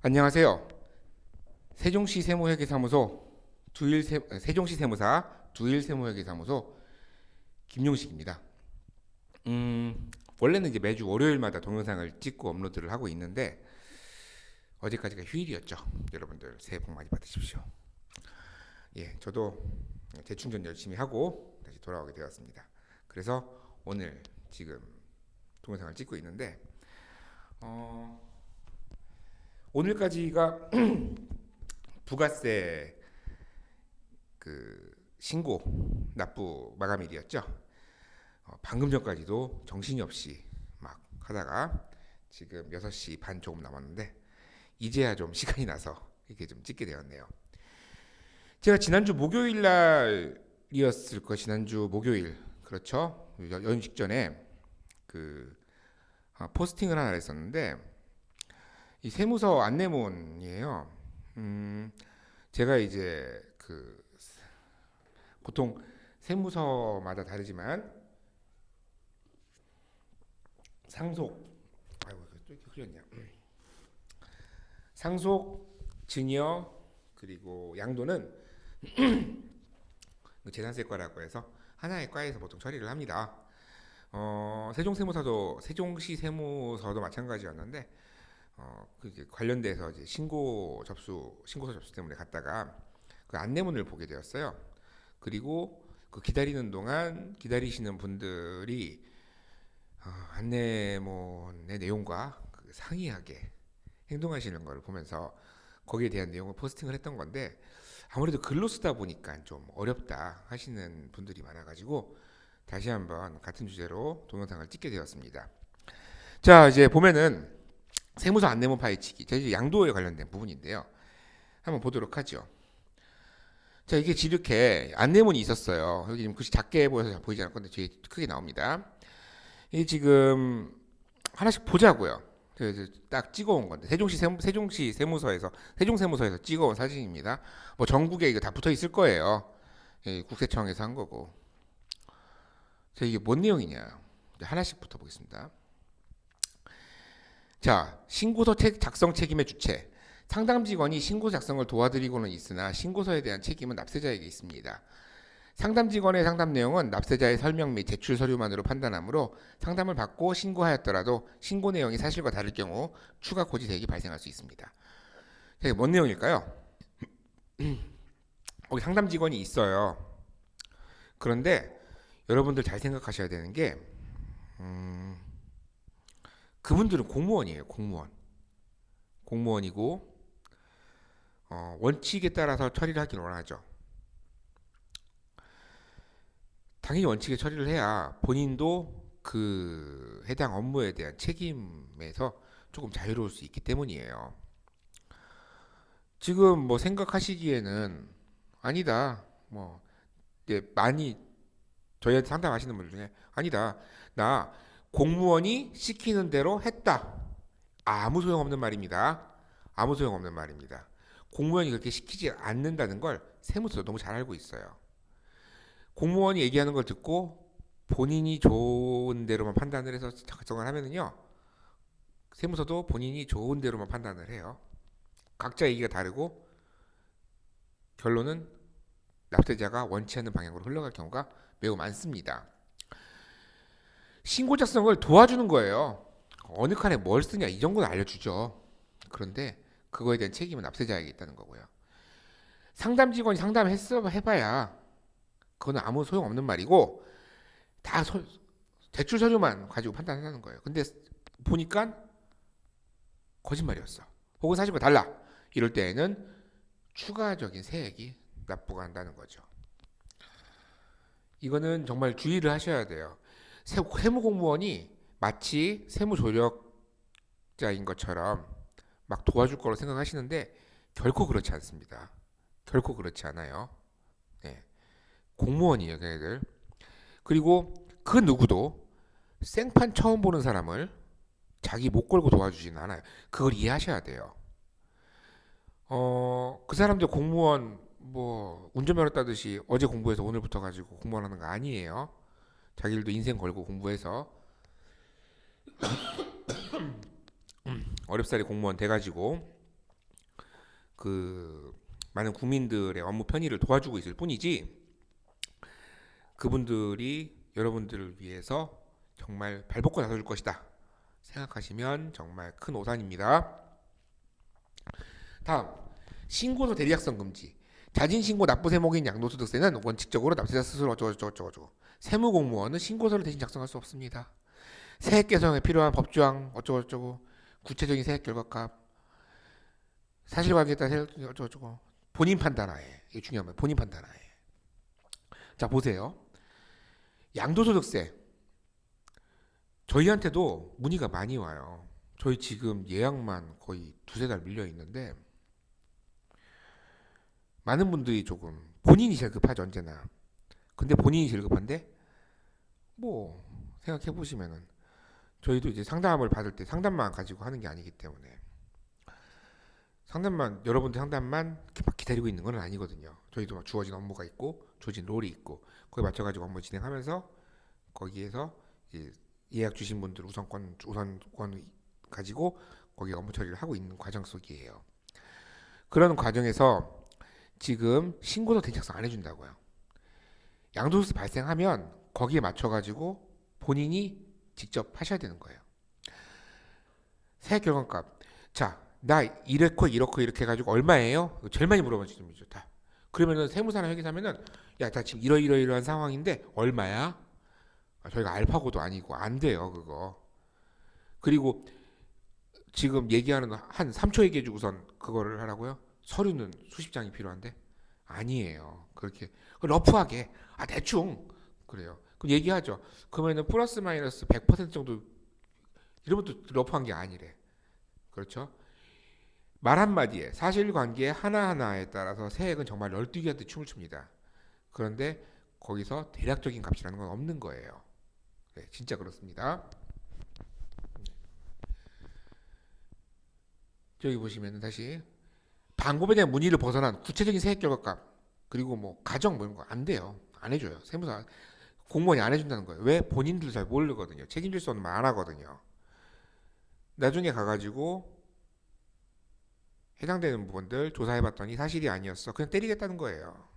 안녕하세요. 세종시 세무회계사무소 두일 세, 세종시 세무사 두일 세무회계사무소 김용식입니다. 음, 원래는 이제 매주 월요일마다 동영상을 찍고 업로드를 하고 있는데 어제까지가 휴일이었죠. 여러분들 새해 복 많이 받으십시오. 예, 저도 재충전 열심히 하고 다시 돌아오게 되었습니다. 그래서 오늘 지금 동영상을 찍고 있는데 어, 오늘까지가 부가세 그 신고 납부 마감일이었죠. 어, 방금 전까지도 정신이 없이 막 하다가 지금 6시 반 조금 남았는데 이제야 좀 시간이 나서 이렇게 좀 찍게 되었네요. 제가 지난주 목요일 날이었을 거 지난주 목요일 그렇죠 연- 연휴 직전에 그 아, 포스팅을 하나 했었는데 이 세무서 안내문이에요. 음, 제가 이제 그 보통 세무서마다 다르지만 상속 아이고 또 이렇게 흘렸냐 상속 증여 그리고 양도는 그 재산세과라고 해서 하나의 과에서 보통 처리를 합니다. 어, 세종세무서도 세종시 세무서도 마찬가지였는데 어, 그게 관련돼서 이제 신고 접수 신고서 접수 때문에 갔다가 그 안내문을 보게 되었어요. 그리고 그 기다리는 동안 기다리시는 분들이 어, 안내문의 내용과 그 상이하게 행동하시는 걸 보면서 거기에 대한 내용을 포스팅을 했던 건데 아무래도 글로 쓰다 보니까 좀 어렵다 하시는 분들이 많아가지고 다시 한번 같은 주제로 동영상을 찍게 되었습니다. 자 이제 보면은 세무서 안내문 파헤치기 자 이제 양도에 관련된 부분인데요. 한번 보도록 하죠. 자 이게 이렇게 안내문이 있었어요. 여기 지금 글씨 작게 보여서 보이지 않을 건데 뒤에 크게 나옵니다. 이 지금 하나씩 보자고요. 그래서 딱 찍어온 건데 세종시 세무, 세종시 세무서에서 세종 세무서에서 찍어온 사진입니다. 뭐 전국에 이거 다 붙어 있을 거예요. 예, 국세청에서 한 거고. 자 이게 뭔 내용이냐? 하나씩 붙어 보겠습니다. 자 신고서 책 작성 책임의 주체. 상담 직원이 신고 작성을 도와드리고는 있으나 신고서에 대한 책임은 납세자에게 있습니다. 상담 직원의 상담 내용은 납세자의 설명 및 제출 서류만으로 판단하므로 상담을 받고 신고하였더라도 신고 내용이 사실과 다를 경우 추가 고지 대액이 발생할 수 있습니다. 자, 이게 뭔 내용일까요? 거기 상담 직원이 있어요. 그런데 여러분들 잘 생각하셔야 되는 게 음, 그분들은 공무원이에요. 공무원. 공무원이고 어, 원칙에 따라서 처리를 하길 원하죠. 당연히 원칙에 처리를 해야 본인도 그 해당 업무에 대한 책임에서 조금 자유로울 수 있기 때문이에요. 지금 뭐 생각하시기에는 아니다. 뭐 많이 저희한테 상담하시는 분들 중에 아니다. 나 공무원이 시키는 대로 했다. 아무 소용없는 말입니다. 아무 소용없는 말입니다. 공무원이 그렇게 시키지 않는다는 걸 세무서도 너무 잘 알고 있어요. 공무원이 얘기하는 걸 듣고 본인이 좋은 대로만 판단을 해서 작성을 하면은요. 세무서도 본인이 좋은 대로만 판단을 해요. 각자 얘기가 다르고 결론은 납세자가 원치 않는 방향으로 흘러갈 경우가 매우 많습니다. 신고 작성을 도와주는 거예요. 어느 칸에 뭘 쓰냐 이 정도는 알려주죠. 그런데 그거에 대한 책임은 납세자에게 있다는 거고요. 상담 직원이 상담했어 해봐야 그거는 아무 소용 없는 말이고 다 소- 대출 서류만 가지고 판단한다는 거예요. 근데 보니까 거짓말이었어. 혹은 사실과 달라. 이럴 때에는 추가적인 세액이 납부가 한다는 거죠. 이거는 정말 주의를 하셔야 돼요. 세- 세무 공무원이 마치 세무 조력자인 것처럼 막 도와줄 거로 생각하시는데 결코 그렇지 않습니다. 결코 그렇지 않아요. 네. 공무원이에요, 걔네들. 그리고 그 누구도 생판 처음 보는 사람을 자기 목 걸고 도와주지는 않아요. 그걸 이해하셔야 돼요. 어, 그 사람들 공무원 뭐 운전면허 따듯이 어제 공부해서 오늘부터 가지고 공무원 하는 거 아니에요. 자기들도 인생 걸고 공부해서 어렵사리 공무원 돼가지고 그 많은 국민들의 업무 편의를 도와주고 있을 뿐이지 그분들이 여러분들을 위해서 정말 발벗고 나서줄 것이다 생각하시면 정말 큰 오산입니다. 다음 신고서 대리작성 금지 자진 신고 납부 세목인 양도소득세는 원칙적으로 납세자 스스로 어쩌고저쩌고 세무공무원은 신고서를 대신 작성할 수 없습니다. 세액 개선에 필요한 법조항 어쩌고저쩌고 구체적인 세액 결과값 사실관계에 따라 어쩌고저쩌고 본인 판단하에 이게 중요한 거예요. 본인 판단하에 자 보세요. 양도소득세 저희한테도 문의가 많이 와요. 저희 지금 예약만 거의 두세 달 밀려 있는데 많은 분들이 조금 본인이 제일 급하죠 언제나. 근데 본인이 제일 급한데 뭐 생각해 보시면은 저희도 이제 상담을 받을 때 상담만 가지고 하는 게 아니기 때문에 상담만 여러분들 상담만 기다리고 있는 건 아니거든요. 저희도 막 주어진 업무가 있고 주어진 롤이 있고 거기에 맞춰가지고 업무 진행하면서 거기에서 예약 주신 분들 우선권 우선권 가지고 거기 업무 처리를 하고 있는 과정 속이에요. 그런 과정에서 지금 신고서 대책상 안 해준다고요. 양도소득 발생하면 거기에 맞춰가지고 본인이 직접 하셔야 되는 거예요. 세액 결과값. 자, 나 이렇고 이렇고 이렇게 해가지고 얼마예요? 제일 많이 물어보는 질문이죠. 다. 그러면은 세무사나 회계사면은 야, 나 지금 이러 이러 이러한 상황인데 얼마야? 아, 저희가 알파고도 아니고 안 돼요, 그거. 그리고 지금 얘기하는 한 3초 얘기해주고선 그거를 하라고요? 서류는 수십 장이 필요한데 아니에요. 그렇게 러프하게 아 대충 그래요. 그럼 얘기하죠. 그러면은 플러스 마이너스 100% 정도 이런 것도 러프한 게 아니래. 그렇죠? 말 한마디에 사실관계 하나하나에 따라서 세액은 정말 널뛰기한테 춤을 춥니다. 그런데 거기서 대략적인 값이라는 건 없는 거예요. 네, 진짜 그렇습니다. 저기 보시면 다시 방법에 대한 문의를 벗어난 구체적인 세액 결과값 그리고 뭐 가정 뭐 이런 거 안 돼요. 안 해줘요. 세무사 공무원이 안 해준다는 거예요. 왜 본인들도 잘 모르거든요. 책임질 수 없는 말 안 하거든요. 나중에 가가지고 해당되는 부분들 조사해봤더니 사실이 아니었어. 그냥 때리겠다는 거예요.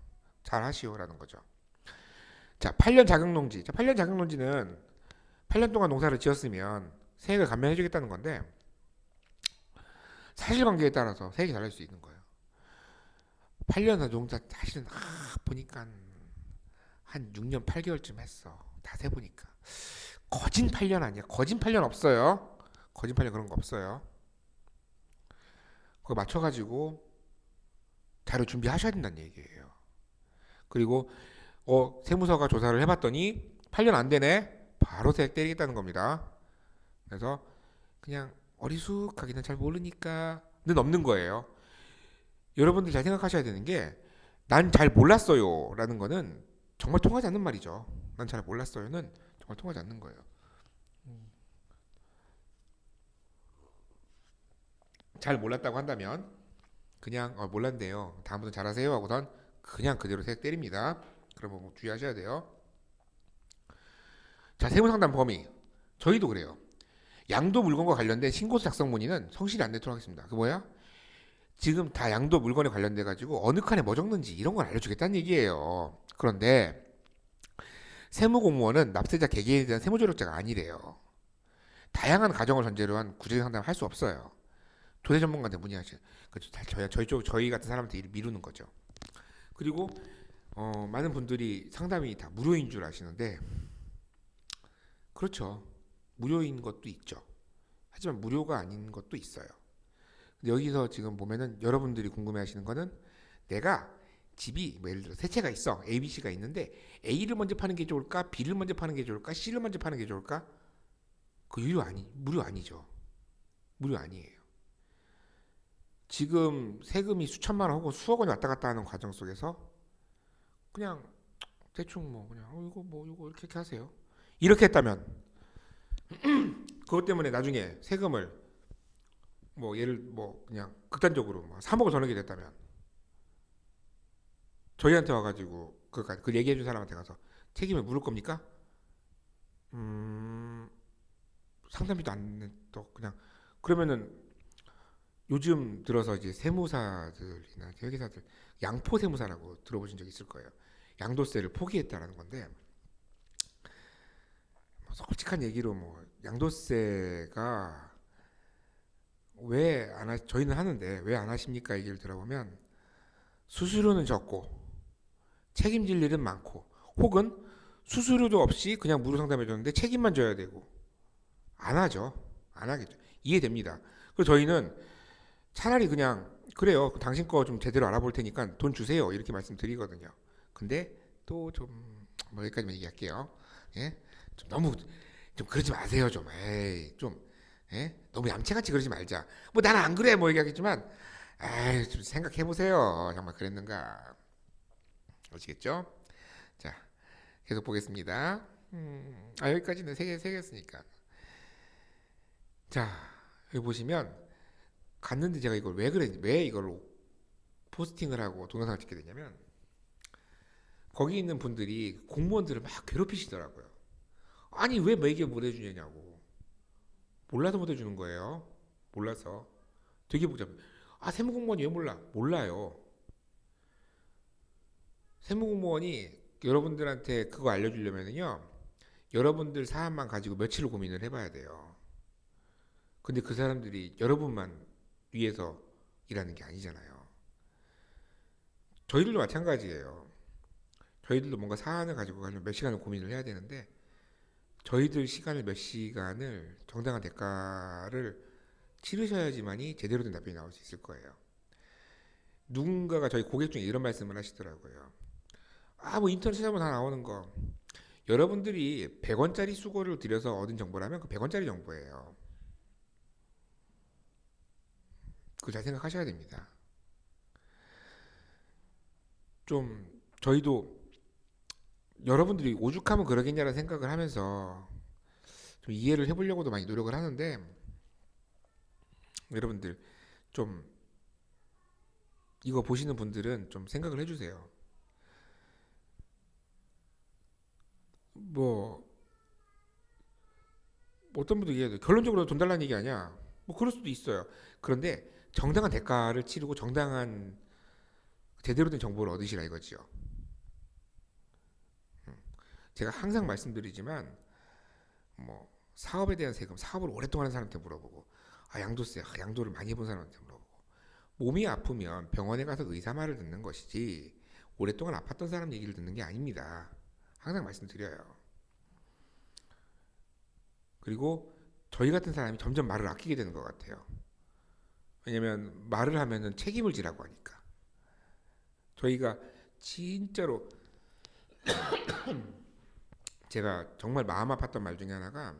잘 하시오라는 거죠. 자, 8년 자격농지. 자, 8년 자격농지는 8년 동안 농사를 지었으면 세액을 감면해주겠다는 건데 사실관계에 따라서 세액이 달릴 수 있는 거예요. 8년 농사 사실은 아, 보니까 한 6년 8개월쯤 했어. 다 세보니까 거진 8년 아니야. 거진 8년 없어요. 거진 8년 그런 거 없어요. 그거 맞춰가지고 자료 준비하셔야 된다는 얘기예요. 그리고 어 세무서가 조사를 해봤더니 8년 안 되네. 바로 세액 때리겠다는 겁니다. 그래서 그냥 어리숙하기는 잘 모르니까 는 없는 거예요. 여러분들 잘 생각하셔야 되는 게 난 잘 몰랐어요 라는 거는 정말 통하지 않는 말이죠. 난 잘 몰랐어요는 정말 통하지 않는 거예요. 잘 몰랐다고 한다면 그냥 어, 몰랐네요. 다음부터 잘하세요 하고선 그냥 그대로 세액 때립니다. 그러면 뭐 주의하셔야 돼요. 자 세무상담 범위 저희도 그래요. 양도 물건과 관련된 신고서 작성 문의는 성실히 안 내도록 하겠습니다. 그 뭐야? 지금 다 양도 물건에 관련돼 가지고 어느 칸에 뭐 적는지 이런 걸 알려주겠다는 얘기예요. 그런데 세무공무원은 납세자 개개인에 대한 세무조력자가 아니래요. 다양한 가정을 전제로 한 구제적 상담을 할 수 없어요. 조세 전문가한테. 그렇죠. 저희 저희 쪽 저희 같은 사람한테 일을 미루는 거죠. 그리고 어, 많은 분들이 상담이 다 무료인 줄 아시는데 그렇죠. 무료인 것도 있죠. 하지만 무료가 아닌 것도 있어요. 여기서 지금 보면은 여러분들이 궁금해하시는 거는 내가 집이 뭐 예를 들어 세 채가 있어 A, B, C가 있는데 A를 먼저 파는 게 좋을까, B를 먼저 파는 게 좋을까, C를 먼저 파는 게 좋을까? 그 유료 아니 무료 아니죠. 무료 아니에요. 지금 세금이 수천만 원 혹은 수억 원이 왔다 갔다 하는 과정 속에서 그냥 대충 뭐 그냥 어, 이거 뭐 이거 이렇게, 이렇게 하세요. 이렇게 했다면 그것 때문에 나중에 세금을 뭐 예를 뭐 그냥 극단적으로 뭐 3억을 더 내게 됐다면 저희한테 와가지고 그, 그 얘기해준 사람한테 가서 책임을 물을 겁니까? 음 상담비도 안 냈더 그냥 그러면은 요즘 들어서 이제 세무사들이나 회계사들 양포 세무사라고 들어보신 적 있을 거예요. 양도세를 포기했다라는 건데 뭐 솔직한 얘기로 뭐 양도세가 왜 안 하, 저희는 하는데 왜 안 하십니까 얘기를 들어보면 수수료는 적고 책임질 일은 많고 혹은 수수료도 없이 그냥 무료 상담해 줬는데 책임만 져야 되고 안 하죠. 안 하겠죠. 이해됩니다. 그래서 저희는 차라리 그냥 그래요. 당신 거 좀 제대로 알아볼 테니까 돈 주세요. 이렇게 말씀드리거든요. 근데 또좀뭐 여기까지만 얘기할게요. 예? 좀 너무 좀 그러지 마세요. 좀 에이 좀 예? 너무 얌체같이 그러지 말자. 뭐 나는 안 그래 뭐 얘기하겠지만 에이 좀 생각해 보세요. 정말 그랬는가? 아시겠죠? 자 계속 보겠습니다. 음, 아 여기까지는 세개 세 개였으니까. 자 여기 보시면 갔는데 제가 이걸 왜 그랬 왜 이걸 포스팅을 하고 동영상을 찍게 됐냐면 거기 있는 분들이 공무원들을 막 괴롭히시더라고요. 아니 왜 매개 못 해주냐고 몰라서 못 해주는 거예요. 몰라서 되게 복잡해. 아 세무공무원이 왜 몰라? 몰라요. 세무공무원이 여러분들한테 그거 알려주려면요 여러분들 사안만 가지고 며칠을 고민을 해봐야 돼요. 근데 그 사람들이 여러분만 위해서 일하는 게 아니잖아요. 저희들도 마찬가지예요. 저희들도 뭔가 사안을 가지고 가려면 몇 시간을 고민을 해야 되는데 저희들 시간을 몇 시간을 정당한 대가를 치르셔야지만이 제대로 된 답변이 나올 수 있을 거예요. 누군가가 저희 고객 중에 이런 말씀을 하시더라고요. 아, 뭐 인터넷 찾아보면 다 나오는 거. 여러분들이 100원짜리 수고를 들여서 얻은 정보라면 그 100원짜리 정보예요. 그거 잘 생각하셔야 됩니다. 좀 저희도 여러분들이 오죽하면 그러겠냐라는 생각을 하면서 좀 이해를 해보려고도 많이 노력을 하는데 여러분들 좀 이거 보시는 분들은 좀 생각을 해주세요. 뭐 어떤 분도 얘기해도 결론적으로 돈 달라는 얘기 아니야. 뭐 그럴 수도 있어요. 그런데 정당한 대가를 치르고 정당한 제대로 된 정보를 얻으시라 이거지요. 음. 제가 항상 말씀드리지만 뭐 사업에 대한 세금, 사업을 오랫동안 한 사람한테 물어보고 아 양도세, 아, 양도를 많이 본 사람한테 물어보고 몸이 아프면 병원에 가서 의사 말을 듣는 것이지 오랫동안 아팠던 사람 얘기를 듣는 게 아닙니다. 항상 말씀드려요. 그리고 저희 같은 사람이 점점 말을 아끼게 되는 것 같아요. 왜냐면 말을 하면은 책임을 지라고 하니까. 저희가 진짜로 제가 정말 마음 아팠던 말 중에 하나가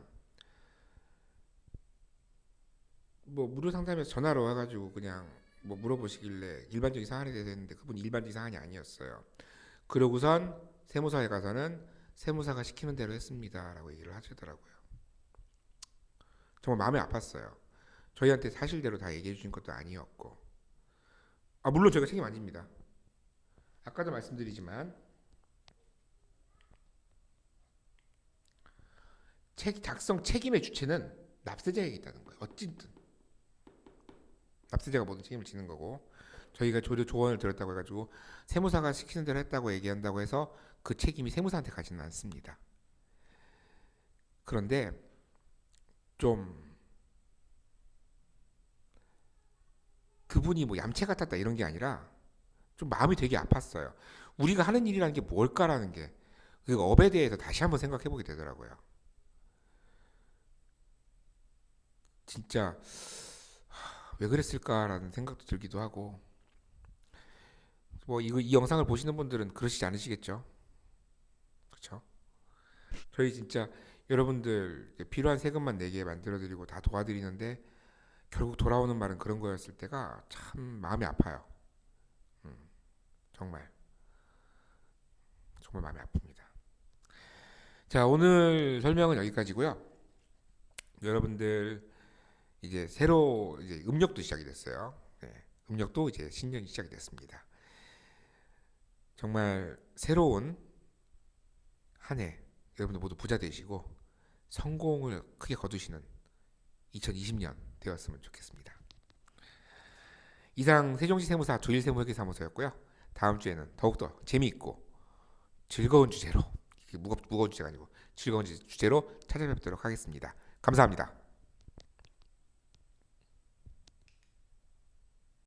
뭐 무료 상담에서 전화로 와가지고 그냥 뭐 물어보시길래 일반적인 사안에 대해서 했는데 그분 일반적인 사안이 아니었어요. 그러고선 세무사에 가서는 세무사가 시키는 대로 했습니다라고 얘기를 하시더라고요. 정말 마음이 아팠어요. 저희한테 사실대로 다 얘기해 주신 것도 아니었고 아 물론 제가 책임 안 집니다. 아까도 말씀드리지만 책 작성 책임의 주체는 납세자에게 있다는 거예요. 어쨌든 납세자가 모든 책임을 지는 거고 저희가 조례 조언을 들었다고 해가지고 세무사가 시키는 대로 했다고 얘기한다고 해서 그 책임이 세무사한테 가지는 않습니다. 그런데 좀 그분이 뭐 얌체 같았다 이런 게 아니라 좀 마음이 되게 아팠어요. 우리가 하는 일이라는 게 뭘까라는 게 그 업에 대해서 다시 한번 생각해 보게 되더라고요. 진짜 하, 왜 그랬을까라는 생각도 들기도 하고 뭐 이거 이 영상을 보시는 분들은 그러시지 않으시겠죠? 그렇죠? 저희 진짜 여러분들 필요한 세금만 내게 만들어드리고 다 도와드리는데 결국 돌아오는 말은 그런 거였을 때가 참 마음이 아파요. 음, 정말 정말 마음이 아픕니다. 자 오늘 설명은 여기까지고요. 여러분들 이제 새로 이제 음력도 시작이 됐어요. 네, 음력도 이제 신년이 시작이 됐습니다. 정말 새로운 한 해 여러분들 모두 부자 되시고 성공을 크게 거두시는 2020년 되었으면 좋겠습니다. 이상 세종시 세무사 조일 세무회계 사무소였고요. 다음 주에는 더욱더 재미있고 즐거운 주제로 무겁 무거운 주제가 아니고 즐거운 주- 주제로 찾아뵙도록 하겠습니다. 감사합니다.